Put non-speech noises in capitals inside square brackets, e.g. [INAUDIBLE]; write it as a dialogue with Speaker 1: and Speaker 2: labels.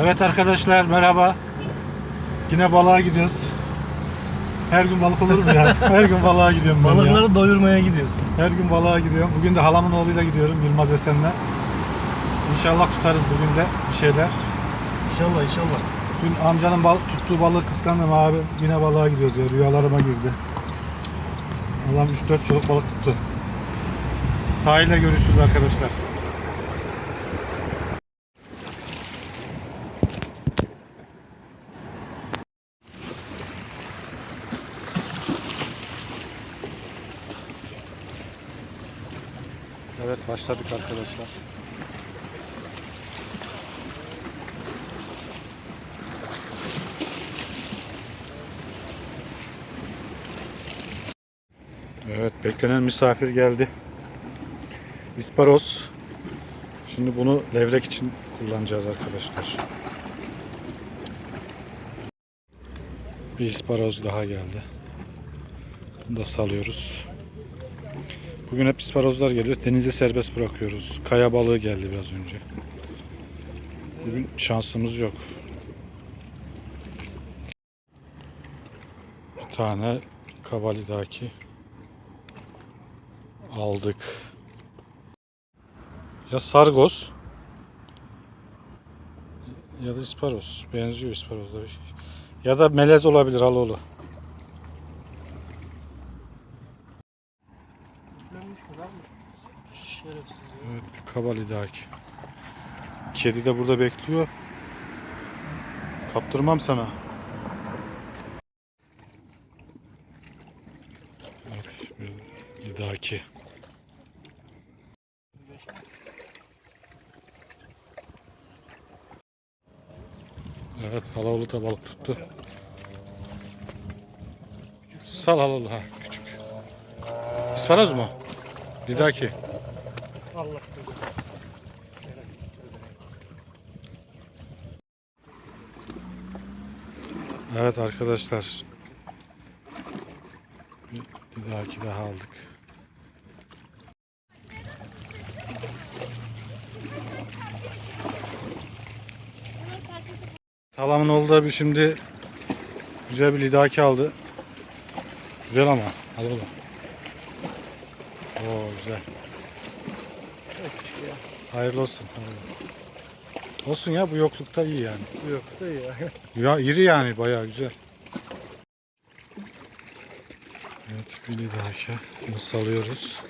Speaker 1: Evet arkadaşlar merhaba. Yine balığa gidiyoruz. Her gün balık olur mu ya? [LAUGHS] Her gün balığa gidiyorum ben ya.
Speaker 2: Balıkları doyurmaya gidiyorsun.
Speaker 1: Her gün balığa gidiyorum. Bugün de halamın oğluyla gidiyorum Yılmaz Esen'le. İnşallah tutarız bugün de bir şeyler.
Speaker 2: İnşallah inşallah.
Speaker 1: Dün amcanın bal tuttuğu balığı kıskandım abi. Yine balığa gidiyoruz ya. Rüyalarıma girdi. Allah'ım 3-4 kiloluk balık tuttu. Sahilde görüşürüz arkadaşlar. Evet başladık arkadaşlar. Evet beklenen misafir geldi. İsparoz. Şimdi bunu levrek için kullanacağız arkadaşlar. Bir isparoz daha geldi. Bunu da salıyoruz. Bugün hep isparozlar geliyor. Denize serbest bırakıyoruz. Kaya balığı geldi biraz önce. Bugün şansımız yok. Bir tane kabalidaki aldık. Ya sargos ya da isparoz. Benziyor isparozla. bir şey. Ya da melez olabilir aloğlu. Evet bir kabalidaki. Kedi de burada bekliyor. Kaptırmam sana. Evet bir lidaki. Evet halalı da balık tuttu. Sal halalı ha küçük. İsparoz mu? Lidaki.
Speaker 2: Allah korusun.
Speaker 1: Evet arkadaşlar. Bir, bir dahaki daha aldık. Talamın oğlu da bir şimdi güzel bir lidaki aldı. Güzel ama. Hadi bakalım. Oo güzel. Hayırlı olsun. hayırlı. Olsun ya bu yoklukta iyi yani.
Speaker 2: Yok da ya. [LAUGHS]
Speaker 1: Ya iri yani bayağı güzel. Evet bir lidaki. Bunu salıyoruz.